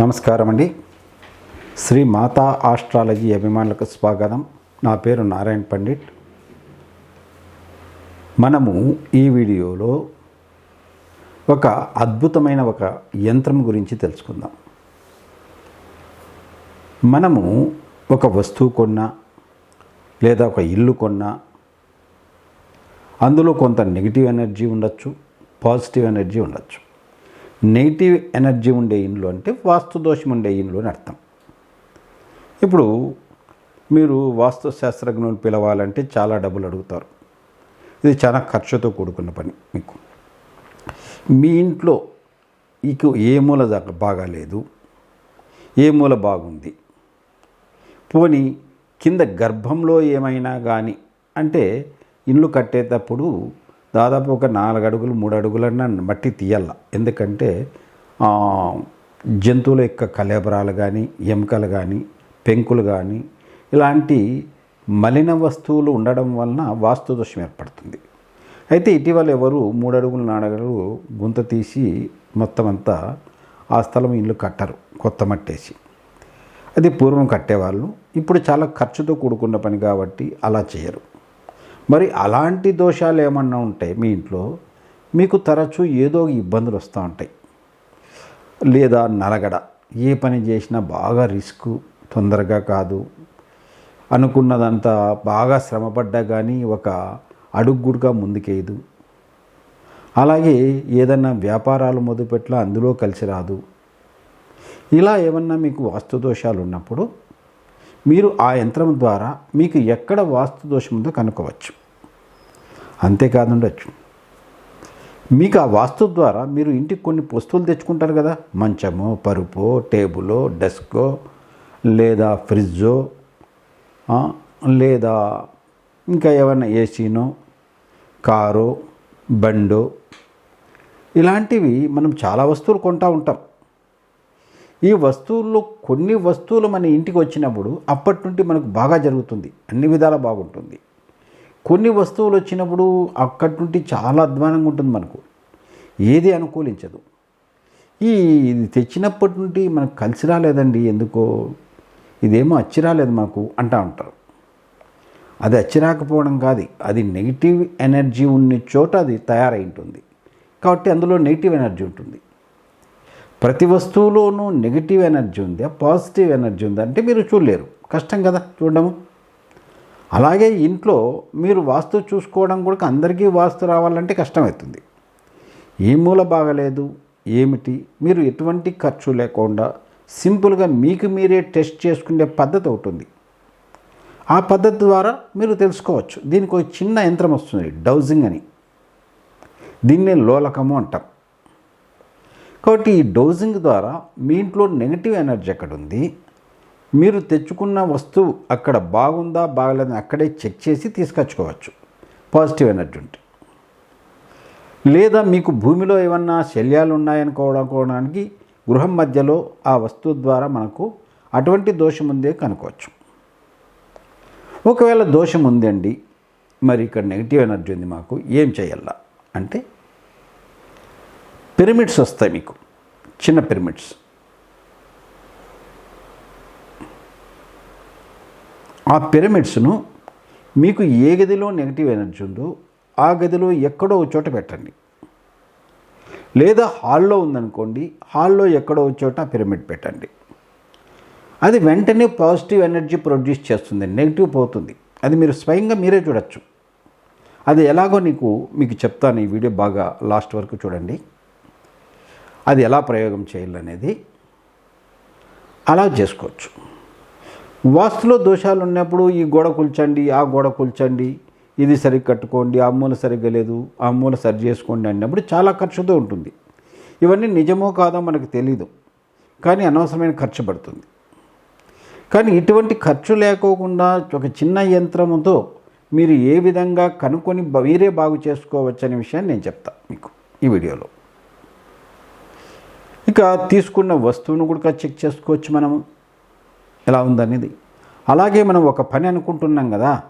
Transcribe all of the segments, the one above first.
నమస్కారం అండి శ్రీ మాతా ఆస్ట్రాలజీ అభిమానులకు స్వాగతం. నా పేరు నారాయణ పండిట్. మనము ఈ వీడియోలో ఒక అద్భుతమైన ఒక యంత్రం గురించి తెలుసుకుందాం. మనము ఒక వస్తువు కొన్నా లేదా ఒక ఇల్లు కొన్నా అందులో కొంత నెగిటివ్ ఎనర్జీ ఉండొచ్చు పాజిటివ్ ఎనర్జీ ఉండొచ్చు. నెగిటివ్ ఎనర్జీ ఉండే ఇండ్లు అంటే వాస్తు దోషం ఉండే ఇండ్లు అని అర్థం. ఇప్పుడు మీరు వాస్తు శాస్త్రజ్ఞులు పిలవాలంటే చాలా డబ్బులు అడుగుతారు. ఇది చాలా ఖర్చుతో కూడుకున్న పని మీకు. మీ ఇంట్లో మీకు ఏ మూల బాగాలేదు ఏ మూల బాగుంది? పోని కింద గర్భంలో ఏమైనా కానీ అంటే ఇల్లు కట్టేటప్పుడు దాదాపు ఒక నాలుగు అడుగులు మూడు అడుగులన్నా మట్టి తీయాల. ఎందుకంటే జంతువుల యొక్క కలేబరాలు కానీ ఎముకలు కానీ పెంకులు కానీ ఇలాంటి మలిన వస్తువులు ఉండడం వలన వాస్తు దోషం ఏర్పడుతుంది. అయితే ఇటీవల ఎవరు మూడు అడుగులు నాడగలు గుంత తీసి మొత్తం అంతా ఆ స్థలం ఇల్లు కట్టరు కొత్త మట్టేసి. అది పూర్వం కట్టేవాళ్ళు. ఇప్పుడు చాలా ఖర్చుతో కూడుకున్న పని కాబట్టి అలా చేయరు. మరి అలాంటి దోషాలు ఏమన్నా ఉంటాయి మీ ఇంట్లో మీకు తరచూ ఏదో ఒక ఇబ్బందులు వస్తూ ఉంటాయి. లేదా నలగడ ఏ పని చేసినా బాగా రిస్క్ తొందరగా కాదు. అనుకున్నదంతా బాగా శ్రమపడ్డా కానీ ఒక అడుగుడుగా ముందుకేయదు. అలాగే ఏదన్నా వ్యాపారాలు మొదలుపెట్ల అందులో కలిసి రాదు. ఇలా ఏమన్నా మీకు వాస్తు దోషాలు ఉన్నప్పుడు మీరు ఆ యంత్రం ద్వారా మీకు ఎక్కడ వాస్తు దోషం ఉందో కనుక్కోవచ్చు. అంతేకాదు ఉండొచ్చు మీకు ఆ వాస్తు ద్వారా మీరు ఇంటికి కొన్ని వస్తువులు తెచ్చుకుంటారు కదా? మంచమో పరుపో టేబులో డెస్కో లేదా ఫ్రిడ్జో లేదా ఇంకా ఏమైనా ఏసీనో కారో బండో ఇలాంటివి మనం చాలా వస్తువులు కొంటా ఉంటాం. ఈ వస్తువుల్లో కొన్ని వస్తువులు మన ఇంటికి వచ్చినప్పుడు అప్పటి నుండి మనకు బాగా జరుగుతుంది. అన్ని విధాల బాగుంటుంది. కొన్ని వస్తువులు వచ్చినప్పుడు అక్కడి నుండి చాలా అధ్వానంగా ఉంటుంది మనకు. ఏది అనుకూలించదు. ఈ ఇది తెచ్చినప్పటి నుండి మనకు కలిసి రాలేదండి ఎందుకో? ఇదేమో అచ్చి రాలేదు మాకు అంటా ఉంటారు. అది అచ్చి రాకపోవడం కాదు. అది నెగిటివ్ ఎనర్జీ ఉన్న చోట అది తయారై ఉంటుంది. కాబట్టి అందులో నెగిటివ్ ఎనర్జీ ఉంటుంది. ప్రతి వస్తువులోనూ నెగిటివ్ ఎనర్జీ ఉందా పాజిటివ్ ఎనర్జీ ఉందా. అంటే మీరు చూడలేరు. కష్టం కదా చూడడము. అలాగే ఇంట్లో మీరు వాస్తు చూసుకోవడం కూడా అందరికీ వాస్తు రావాలంటే కష్టమవుతుంది ఏ మూల బాగలేదు ఏమిటి? మీరు ఎటువంటి ఖర్చు లేకుండా సింపుల్గా మీకు మీరే టెస్ట్ చేసుకునే పద్ధతి ఒకటి ఉంది. ఆ పద్ధతి ద్వారా మీరు తెలుసుకోవచ్చు. దీనికి ఒక చిన్న యంత్రం వస్తుంది డౌజింగ్ అని. దీన్నే లోలకము అంటాం. కాబట్టి ఈ డోజింగ్ ద్వారా మీ ఇంట్లో నెగిటివ్ ఎనర్జీ ఎక్కడ ఉంది మీరు తెచ్చుకున్న వస్తువు అక్కడ బాగుందా బాగలేదని అక్కడే చెక్ చేసి తీసుకొచ్చుకోవచ్చు. పాజిటివ్ ఎనర్జీ ఉంటే. లేదా మీకు భూమిలో ఏమన్నా శల్యాలు ఉన్నాయనుకోవడానికి గృహం మధ్యలో ఆ వస్తువు ద్వారా మనకు అటువంటి దోషం ఉందే కనుక్కోవచ్చు. ఒకవేళ దోషం ఉందండి మరి ఇక్కడ నెగిటివ్ ఎనర్జీ ఉంది మాకు ఏం చేయాలా? అంటే పిరమిడ్స్ వస్తాయి మీకు. చిన్న పిరమిడ్స్. ఆ పిరమిడ్స్ను మీకు ఏ గదిలో నెగిటివ్ ఎనర్జీ ఉందో ఆ గదిలో ఎక్కడో ఒక చోట పెట్టండి. లేదా హాల్లో ఉందనుకోండి హాల్లో ఎక్కడో ఒక చోట పిరమిడ్ పెట్టండి. అది వెంటనే పాజిటివ్ ఎనర్జీ ప్రొడ్యూస్ చేస్తుంది నెగిటివ్ పోతుంది. అది మీరు స్వయంగా మీరే చూడొచ్చు. అది ఎలాగో నీకు మీకు చెప్తాను ఈ వీడియో బాగా లాస్ట్ వరకు చూడండి. అది ఎలా ప్రయోగం చేయాలనేది అలా చేసుకోవచ్చు. వాస్తులో దోషాలు ఉన్నప్పుడు ఈ గోడ కూల్చండి ఆ గోడ కూల్చండి ఇది సరిగ్గా కట్టుకోండి ఆ మూల సరిగ్గా లేదు ఆ మూల సరి చేసుకోండి అన్నప్పుడు చాలా ఖర్చుతో ఉంటుంది. ఇవన్నీ నిజమో కాదో మనకు తెలీదు కానీ అనవసరమైన ఖర్చు పడుతుంది. కానీ ఇటువంటి ఖర్చు లేకోకుండా ఒక చిన్న యంత్రముతో మీరు ఏ విధంగా కనుక్కొని మీరే బాగు చేసుకోవచ్చు అనే విషయాన్ని నేను చెప్తాను మీకు ఈ వీడియోలో. ఇక తీసుకున్న వస్తువును కూడా చెక్ చేసుకోవచ్చు మనము. ఎలా ఉందనేది. అలాగే మనం ఒక పని అనుకుంటున్నాం కదా.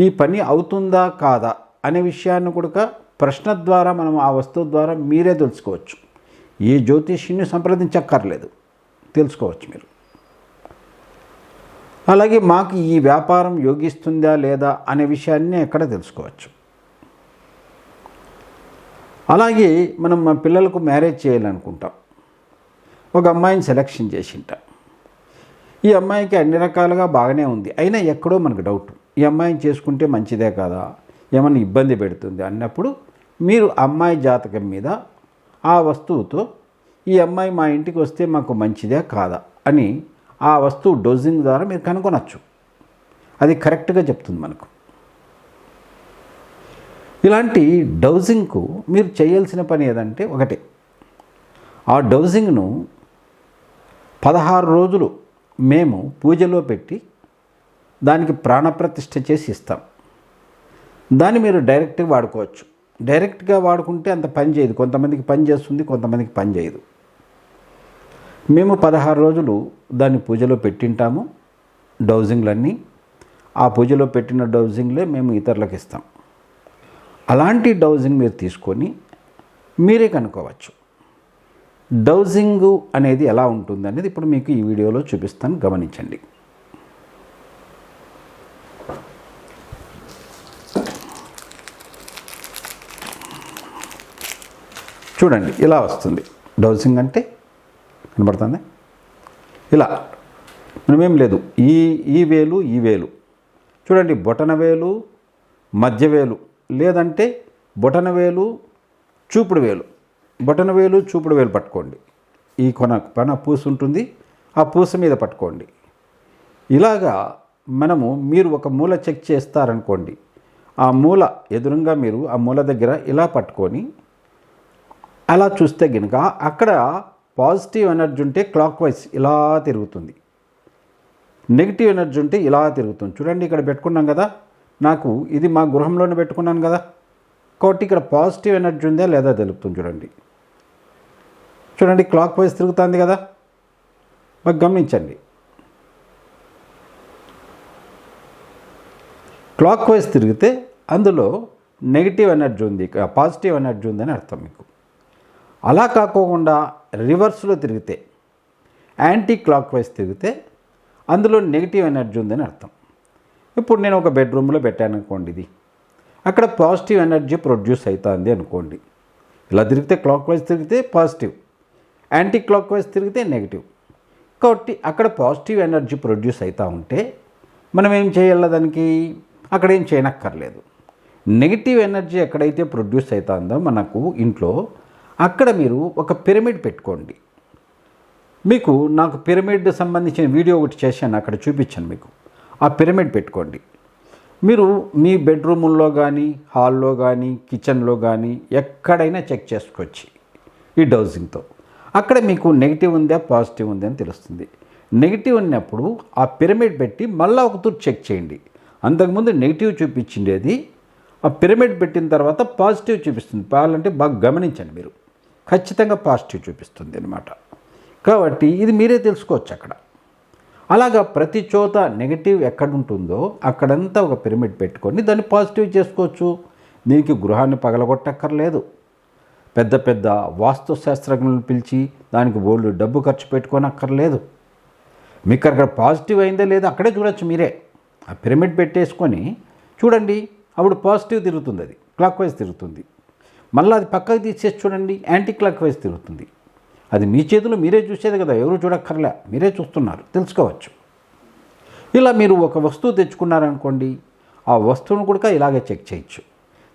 ఈ పని అవుతుందా కాదా అనే విషయాన్ని కూడా ప్రశ్న ద్వారా మనం ఆ వస్తువు ద్వారా మీరే తెలుసుకోవచ్చు. ఏ జ్యోతిష్యుని సంప్రదించక్కర్లేదు. తెలుసుకోవచ్చు మీరు. అలాగే మాకు ఈ వ్యాపారం యోగిస్తుందా లేదా అనే విషయాన్ని ఎక్కడ తెలుసుకోవచ్చు. అలాగే మనం మా పిల్లలకు మ్యారేజ్ చేయాలనుకుంటాం. ఒక అమ్మాయిని సెలెక్షన్ చేసింటాం. ఈ అమ్మాయికి అన్ని రకాలుగా బాగానే ఉంది. అయినా ఎక్కడో మనకు డౌట్. ఈ అమ్మాయిని చేసుకుంటే మంచిదే కదా? ఏమైనా ఇబ్బంది పెడుతుంది అన్నప్పుడు మీరు అమ్మాయి జాతకం మీద ఆ వస్తువుతో ఈ అమ్మాయి మా ఇంటికి వస్తే మాకు మంచిదే కాదా అని ఆ వస్తువు డోజింగ్ ద్వారా మీరు కనుగొనచ్చు. అది కరెక్ట్గా చెప్తుంది మనకు. ఇలాంటి డౌజింగ్కు మీరు చేయాల్సిన పని ఏదంటే ఒకటే. ఆ డౌజింగ్ను పదహారు రోజులు మేము పూజలో పెట్టి దానికి ప్రాణప్రతిష్ఠ చేసి ఇస్తాం. దాన్ని మీరు డైరెక్ట్గా వాడుకోవచ్చు. డైరెక్ట్గా వాడుకుంటే అంత పని చేయదు. కొంతమందికి పని చేస్తుంది కొంతమందికి పని చేయదు. మేము పదహారు రోజులు దాన్ని పూజలో పెట్టింటాము డౌజింగ్లన్నీ. ఆ పూజలో పెట్టిన డౌజింగ్లే మేము ఇతరులకు ఇస్తాం. అలాంటి డౌజింగ్ మీరు తీసుకొని మీరే కనుక్కోవచ్చు. డౌజింగ్ అనేది ఎలా ఉంటుంది అనేది ఇప్పుడు మీకు ఈ వీడియోలో చూపిస్తాను. గమనించండి. చూడండి ఇలా వస్తుంది. డౌజింగ్ అంటే కనబడుతుంది? ఇలా. మనమేం లేదు. ఈ ఈ వేలు ఈ వేలు. చూడండి బొటన వేలు మధ్య వేలు. లేదంటే బొటన వేలు చూపుడు వేలు. బొటన వేలు చూపుడు వేలు పట్టుకోండి. ఈ కొన పన పూస ఉంటుంది ఆ పూస మీద పట్టుకోండి. ఇలాగా మనము మీరు ఒక మూల చెక్ చేస్తారనుకోండి. ఆ మూల ఎదురుగా మీరు ఆ మూల దగ్గర ఇలా పట్టుకొని అలా చూస్తే కనుక అక్కడ పాజిటివ్ ఎనర్జీ ఉంటే క్లాక్ వైజ్ ఇలా తిరుగుతుంది. నెగిటివ్ ఎనర్జీ ఉంటే ఇలా తిరుగుతుంది. చూడండి ఇక్కడ పెట్టుకున్నాం కదా? నాకు ఇది మా గృహంలోనే పెట్టుకున్నాను కదా. కాబట్టి ఇక్కడ పాజిటివ్ ఎనర్జీ ఉందా లేదా తెలుపుతుంది చూడండి. చూడండి క్లాక్ వైజ్ తిరుగుతుంది కదా. మాకు గమనించండి. క్లాక్ వైజ్ తిరిగితే అందులో నెగిటివ్ ఎనర్జీ ఉంది పాజిటివ్ ఎనర్జీ ఉందని అర్థం మీకు. అలా కాకోకుండా రివర్స్లో తిరిగితే యాంటీ క్లాక్ వైజ్ తిరిగితే అందులో నెగిటివ్ ఎనర్జీ ఉందని అర్థం. ఇప్పుడు నేను ఒక బెడ్రూమ్లో పెట్టాను అనుకోండి ఇది. అక్కడ పాజిటివ్ ఎనర్జీ ప్రొడ్యూస్ అవుతుంది అనుకోండి. ఇలా తిరిగితే క్లాక్ వైజ్ తిరిగితే పాజిటివ్. యాంటీ క్లాక్ వైజ్ తిరిగితే నెగిటివ్. కాబట్టి అక్కడ పాజిటివ్ ఎనర్జీ ప్రొడ్యూస్ అవుతూ ఉంటే మనం ఏం చేయాలి దానికి? అక్కడ ఏం చేయనక్కర్లేదు. నెగిటివ్ ఎనర్జీ ఎక్కడైతే ప్రొడ్యూస్ అవుతుందో మనకు ఇంట్లో అక్కడ మీరు ఒక పిరమిడ్ పెట్టుకోండి. మీకు నాకు పిరమిడ్ సంబంధించిన వీడియో ఒకటి చేశాను అక్కడ చూపించాను మీకు. ఆ పిరమిడ్ పెట్టుకోండి. మీరు మీ బెడ్రూముల్లో కానీ హాల్లో కానీ కిచెన్లో కానీ ఎక్కడైనా చెక్ చేసుకోవచ్చు ఈ డౌజింగ్తో అక్కడ మీకు నెగిటివ్ ఉందా పాజిటివ్ ఉందా అని తెలుస్తుంది. నెగిటివ్ ఉన్నప్పుడు ఆ పిరమిడ్ పెట్టి మళ్ళీ ఒకతూరు చెక్ చేయండి. అంతకుముందు నెగిటివ్ చూపించిండేది ఆ పిరమిడ్ పెట్టిన తర్వాత పాజిటివ్ చూపిస్తుంది. పాలంటే బాగా గమనించండి మీరు. ఖచ్చితంగా పాజిటివ్ చూపిస్తుంది అనమాట కాబట్టి ఇది మీరే తెలుసుకోవచ్చు అక్కడ. అలాగా ప్రతి చోట నెగిటివ్ ఎక్కడ ఉంటుందో అక్కడంతా ఒక పిరమిడ్ పెట్టుకొని దాన్ని పాజిటివ్ చేసుకోవచ్చు. దీనికి గృహాన్ని పగలగొట్టక్కర్లేదు. పెద్ద పెద్ద వాస్తు శాస్త్రజ్ఞులను పిలిచి దానికి ఓళ్ళు డబ్బు ఖర్చు పెట్టుకొని అక్కర్లేదు మీకు అక్కడ పాజిటివ్ అయిందో లేదా అక్కడే చూడొచ్చు మీరే. ఆ పిరమిడ్ పెట్టేసుకొని చూడండి అప్పుడు పాజిటివ్ తిరుగుతుంది అది. క్లాక్ వైజ్ తిరుగుతుంది. మళ్ళీ అది పక్కకు తీసేసి చూడండి యాంటీ క్లాక్ వైజ్ తిరుగుతుంది. అది మీ చేతిలో మీరే చూసేది కదా ఎవరు చూడక్కర్లే మీరే చూస్తున్నారు తెలుసుకోవచ్చు. ఇలా మీరు ఒక వస్తువు తెచ్చుకున్నారనుకోండి ఆ వస్తువును కూడా ఇలాగే చెక్ చేయొచ్చు.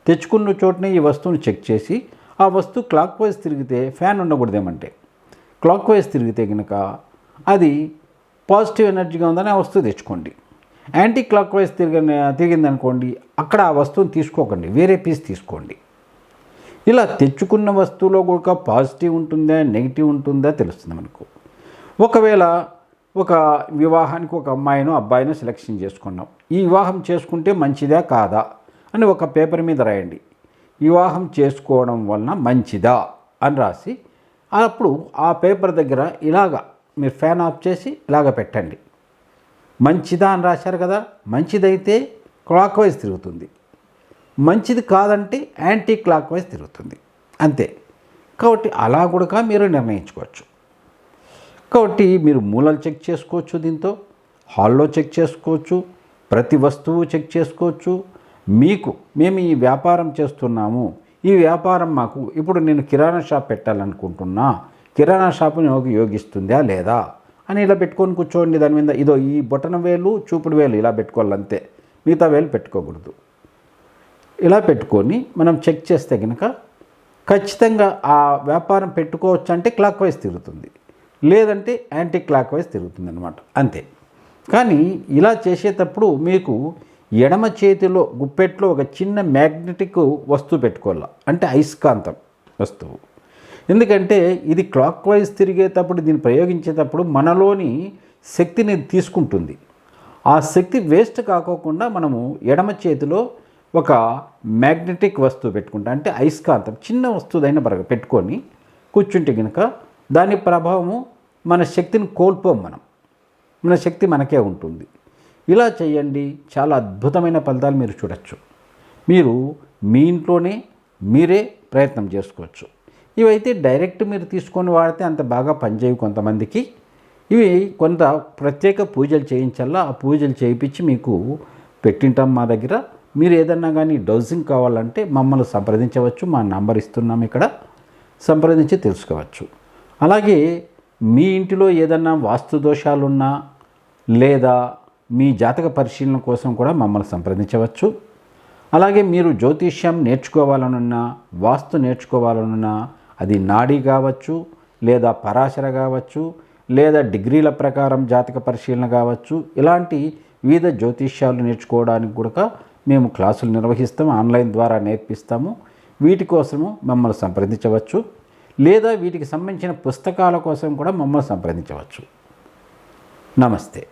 తెచ్చుకున్న చోటనే ఈ వస్తువును చెక్ చేసి ఆ వస్తువు క్లాక్ వైజ్ తిరిగితే ఫ్యాన్ ఉండకూడదేమంటే క్లాక్ వైజ్ తిరిగితే కనుక అది పాజిటివ్ ఎనర్జీగా ఉందని ఆ వస్తువు తెచ్చుకోండి. యాంటీ క్లాక్ వైజ్ తిరిగిన తిరిగిందనుకోండి అక్కడ ఆ వస్తువుని తీసుకోకండి వేరే పీస్ తీసుకోండి. ఇలా తెచ్చుకున్న వస్తువులో కూడా పాజిటివ్ ఉంటుందా నెగిటివ్ ఉంటుందా తెలుస్తుంది మనకు. ఒకవేళ ఒక వివాహానికి ఒక అమ్మాయిను అబ్బాయిను సెలెక్షన్ చేసుకున్నాం. ఈ వివాహం చేసుకుంటే మంచిదా కాదా అని ఒక పేపర్ మీద రాయండి. వివాహం చేసుకోవడం వలన మంచిదా అని రాసి అప్పుడు ఆ పేపర్ దగ్గర ఇలాగా మీరు ఫ్యాన్ ఆఫ్ చేసి ఇలాగ పెట్టండి. మంచిదా అని రాశారు కదా మంచిదైతే క్లాక్ వైజ్ తిరుగుతుంది. మంచిది కాదంటే యాంటీ క్లాక్ వైజ్ తిరుగుతుంది. అంతే. కాబట్టి అలా కూడా మీరు నిర్ణయించుకోవచ్చు. కాబట్టి మీరు మూలలు చెక్ చేసుకోవచ్చు దీంతో హాల్లో చెక్ చేసుకోవచ్చు ప్రతి వస్తువు చెక్ చేసుకోవచ్చు. మీకు మేము ఈ వ్యాపారం చేస్తున్నాము. ఈ వ్యాపారం మాకు ఇప్పుడు నేను కిరాణా షాప్ పెట్టాలనుకుంటున్నా. కిరాణా షాపుని ఉపయోగిస్తుందా యోగిస్తుందా లేదా? అని ఇలా పెట్టుకొని కూర్చోండి దాని మీద. ఇదో ఈ బొటన వేలు చూపుడు వేలు ఇలా పెట్టుకోవాలంతే. మిగతా వేలు పెట్టుకోకూడదు. ఇలా పెట్టుకొని మనం చెక్ చేస్తే కనుక ఖచ్చితంగా ఆ వ్యాపారం పెట్టుకోవచ్చు అంటే క్లాక్ వైజ్ తిరుగుతుంది. లేదంటే యాంటీ క్లాక్ వైజ్ తిరుగుతుంది అనమాట అంతే. కానీ ఇలా చేసేటప్పుడు మీకు ఎడమ చేతిలో గుప్పెట్లో ఒక చిన్న మ్యాగ్నెటిక్ వస్తువు పెట్టుకోవాలి. అంటే అయస్కాంతం వస్తువు. ఎందుకంటే ఇది క్లాక్ వైజ్ తిరిగేటప్పుడు దీన్ని ప్రయోగించేటప్పుడు మనలోని శక్తిని తీసుకుంటుంది. ఆ శక్తి వేస్ట్ కాకోకుండా మనము ఎడమ చేతిలో ఒక మ్యాగ్నెటిక్ వస్తువు పెట్టుకుంటా అంటే అయస్కాంతం చిన్న వస్తువుదైన బరగ పెట్టుకొని కూర్చుంటే కనుక దాని ప్రభావము మన శక్తిని కోల్పోం మనం. మన శక్తి మనకే ఉంటుంది. ఇలా చేయండి చాలా అద్భుతమైన ఫలితాలు మీరు చూడొచ్చు. మీరు మీ ఇంట్లోనే మీరే ప్రయత్నం చేసుకోవచ్చు. ఇవైతే డైరెక్ట్ మీరు తీసుకొని వాడితే అంత బాగా పనిచేయవు కొంతమందికి. ఇవి కొంత ప్రత్యేక పూజలు చేయించాలా ఆ పూజలు చేయించి మీకు పెట్టింటాం మా దగ్గర. మీరు ఏదన్నా కానీ డౌజింగ్ కావాలంటే మమ్మల్ని సంప్రదించవచ్చు మా నంబర్ ఇస్తున్నాం ఇక్కడ. సంప్రదించి తెలుసుకోవచ్చు. అలాగే మీ ఇంటిలో ఏదన్నా వాస్తు దోషాలున్నా లేదా మీ జాతక పరిశీలన కోసం కూడా మమ్మల్ని సంప్రదించవచ్చు. అలాగే మీరు జ్యోతిష్యం నేర్చుకోవాలనున్నా వాస్తు నేర్చుకోవాలనున్నా అది నాడీ కావచ్చు లేదా పరాశర కావచ్చు లేదా డిగ్రీల ప్రకారం జాతక పరిశీలన కావచ్చు ఇలాంటి వివిధ జ్యోతిష్యాలు నేర్చుకోవడానికి కూడా మేము క్లాసులు నిర్వహిస్తాము ఆన్లైన్ ద్వారా నేర్పిస్తాము. వీటి కోసము మమ్మల్ని సంప్రదించవచ్చు. లేదా వీటికి సంబంధించిన పుస్తకాల కోసం కూడా మమ్మల్ని సంప్రదించవచ్చు. నమస్తే.